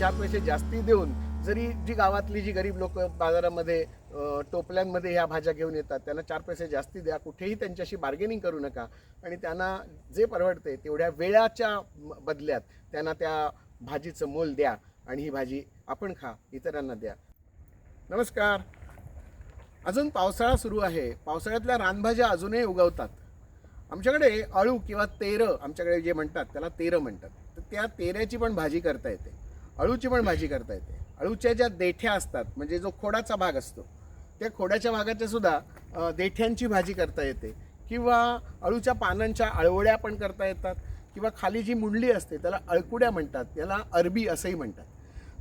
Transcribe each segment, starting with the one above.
चार पैसे जास्ती देऊन जरी जी गावातली जी गरीब लोक बाजारामध्ये टोपल्यांमध्ये ह्या भाज्या घेऊन येतात त्यांना चार पैसे जास्ती द्या कुठेही त्यांच्याशी बार्गेनिंग करू नका. आणि त्यांना जे परवडते तेवढ्या वेळाच्या बदल्यात त्यांना त्या भाजीचं मोल द्या आणि ही भाजी आपण खा इतरांना द्या. नमस्कार. अजून पावसाळा सुरू आहे. पावसाळ्यातल्या रानभाज्या अजूनही उगवतात. आमच्याकडे अळू किंवा तेरं आमच्याकडे जे म्हणतात त्याला तेरं म्हणतात. तर त्या तेऱ्याची पण भाजी करता येते. अळूची पण भाजी करता येते. अळूच्या ज्या देठ्या असतात म्हणजे जो खोडाचा भाग असतो त्या खोडाच्या भागाच्या सुद्धा देठ्यांची भाजी करता येते. किंवा अळूच्या पानांच्या अळवड्या पण करता येतात. किंवा खाली जी मुंडली असते त्याला अळकुड्या म्हणतात. त्याला अरबी असंही म्हणतात.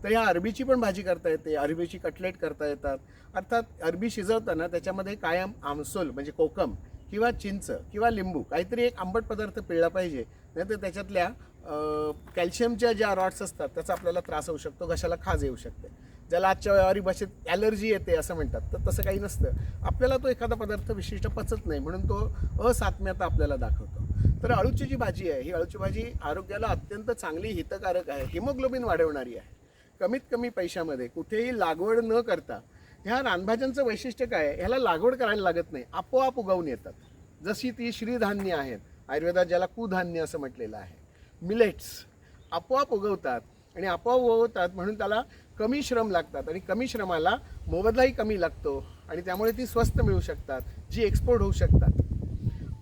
तर या अरबीची पण भाजी करता येते. अरबीची कटलेट करता येतात. अर्थात अरबी शिजवताना त्याच्यामध्ये कायम आमसोल म्हणजे कोकम किंवा चिंच किंवा लिंबू काहीतरी एक आंबट पदार्थ पिळला पाहिजे. नाहीतर त्याच्यातल्या कॅल्शियमच्या ज्या रॉड्स असतात त्याचा आपल्याला त्रास होऊ शकतो घशाला खाज येऊ शकते. ज्याला आजच्या व्यवहारी भाषेत ॲलर्जी येते असं म्हणतात तर तसं काही नसतं. आपल्याला तो एखादा पदार्थ विशिष्ट पचत नाही म्हणून तो असात्म्यता आपल्याला दाखवतो. तर अळूची जी भाजी आहे ही अळूची भाजी आरोग्याला अत्यंत चांगली हितकारक आहे हिमोग्लोबिन वाढवणारी आहे. कमीत कमी पैशामध्ये कुठेही लागवड न करता ह्या रानभाज्यांचं वैशिष्ट्य काय आहे? ह्याला लागवड करायला लागत नाही आपोआप उगवून येतात. जशी ती श्रीधान्य आहेत आयुर्वेदात ज्याला कुधान्य असं म्हटलेलं आहे. मिलेट्स आपोआप उगवतात आणि आपोआप उगवतात म्हणून त्याला कमी श्रम लागतात. आणि कमी श्रमाला मोबदलाही कमी लागतो आणि त्यामुळे ती स्वस्त मिळू शकतात जी एक्सपोर्ट होऊ शकतात.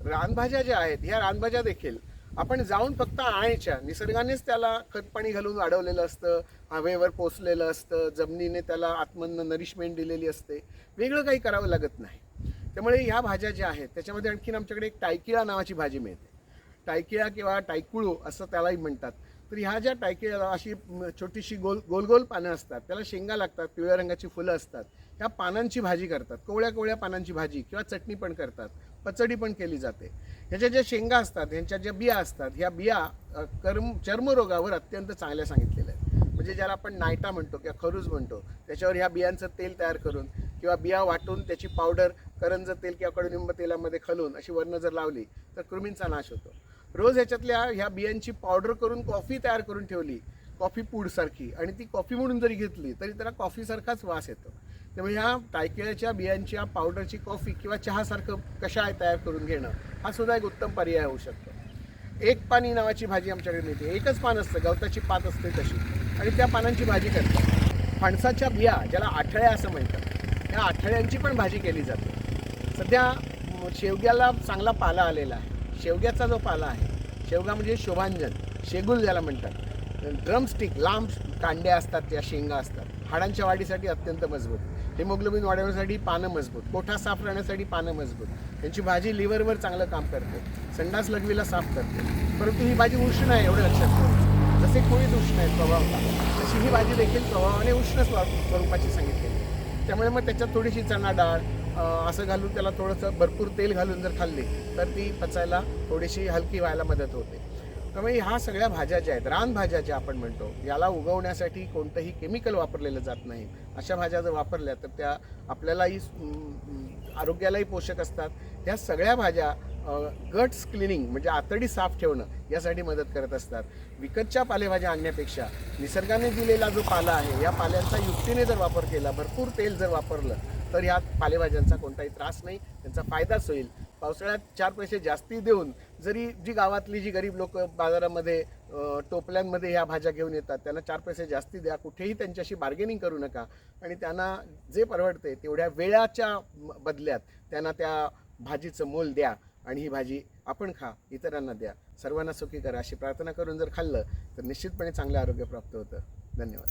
रानभाज्या ज्या आहेत ह्या रानभाज्या देखील आपण जाऊन फक्त आणायच्या. निसर्गानेच त्याला खतपाणी घालून वाढवलेलं असतं हवेवर पोचलेलं असतं जमिनीने त्याला आत्मन्न नरिशमेंट दिलेली असते. वेगळं काही करावं लागत नाही. त्यामुळे ह्या भाज्या ज्या आहेत त्याच्यामध्ये आणखीन आमच्याकडे एक टायकिळा नावाची भाजी मिळते. टायकिळा किंवा टायकुळू असं त्यालाही म्हणतात. तर ह्या ज्या टायकिळ्याला अशी छोटीशी गोल गोल गोल पानं असतात. त्याला शेंगा लागतात पिवळ्या रंगाची फुलं असतात. ह्या पानांची भाजी करतात. कोवळ्या कोवळ्या पानांची भाजी किंवा चटणी पण करतात. पचडी पण केली जाते. ह्याच्या ज्या शेंगा असतात ह्यांच्या ज्या बिया असतात ह्या बिया कर्म चर्मरोगावर अत्यंत चांगल्या सांगितलेल्या आहेत. म्हणजे ज्याला आपण नायटा म्हणतो किंवा खरूज म्हणतो त्याच्यावर ह्या बियांचं तेल तयार करून किंवा बिया वाटून त्याची पावडर करंज तेल किंवा कडुनिंब तेलामध्ये खलून अशी वर्ण जर लावली तर कृमींचा नाश होतो. रोज ह्याच्यातल्या ह्या बियांची पावडर करून कॉफी तयार करून ठेवली. कॉफी पूडसारखी आणि ती कॉफी म्हणून जरी घेतली तरी त्याला कॉफीसारखाच वास येतो. त्यामुळे ह्या टायकिळ्याच्या बियांच्या पावडरची कॉफी किंवा चहासारखं कशाय तयार करून घेणं हा सुद्धा एक उत्तम पर्याय होऊ शकतो. एक पाणी नावाची भाजी आमच्याकडे मिळते. एकच पान असतं गवताची पात असते तशी. आणि त्या पानांची भाजी करतात. फणसाच्या बिया ज्याला आठळ्या असं म्हणतात त्या आठळ्यांची पण भाजी केली जाते. सध्या शेवग्याला चांगला पाला आलेला आहे. शेवग्याचा जो पाला आहे शेवगा म्हणजे शोभांजन शेगुल ज्याला म्हणतात. ड्रमस्टिक लांब कांड्या असतात त्या शेंगा असतात. हाडांच्या वाढीसाठी अत्यंत मजबूत. हिमोग्लोबिन वाढवण्यासाठी पानं मजबूत. कोठा साफ राहण्यासाठी पानं मजबूत. त्यांची भाजी लिव्हरवर चांगलं काम करते. संडास लघवीला साफ करते. परंतु ही भाजी उष्ण आहे एवढं लक्षात ठेवा. जसे कोळीत उष्ण आहे स्वभावाला तशी ही भाजी देखील स्वभावाने उष्ण स्वरूपाची सांगितलेली त्यामुळे मग त्याच्यात थोडीशी चणा डाळ असं घालून त्याला थोडंसं भरपूर तेल घालून जर खाल्ली तर ती पचायला थोडीशी हलकी व्हायला मदत होते. त्यामुळे ह्या सगळ्या भाज्या ज्या आहेत रानभाज्या ज्या आपण म्हणतो याला उगवण्यासाठी कोणतंही केमिकल वापरलेलं जात नाही. अशा भाज्या जर वापरल्या तर त्या आपल्यालाही आरोग्यालाही पोषक असतात. ह्या सगळ्या भाज्या गट्स क्लिनिंग म्हणजे आतडी साफ ठेवणं यासाठी मदत करत असतात. विकतच्या पालेभाज्या आणण्यापेक्षा निसर्गाने दिलेला जो पाला आहे या पाल्यांचा युक्तीने जर वापर केला भरपूर तेल जर वापरलं तर ह्या पालेभाज्यांचा कोणताही त्रास नाही त्यांचा फायदाच होईल. पावसाळ्यात चार पैसे जास्ती देऊन जरी जी गावातली जी गरीब लोक बाजारामध्ये टोपल्यांमध्ये ह्या भाज्या घेऊन येतात त्यांना चार पैसे जास्ती द्या कुठेही त्यांच्याशी बार्गेनिंग करू नका. आणि त्यांना जे परवडते तेवढ्या वेळाच्या म- बदल्यात त्यांना त्या भाजीचं मोल द्या आणि ही भाजी आपण खा इतरांना द्या. सर्वांना सुखी करा अशी प्रार्थना करून जर खाल्लं तर निश्चितपणे चांगलं आरोग्य प्राप्त होतं. धन्यवाद.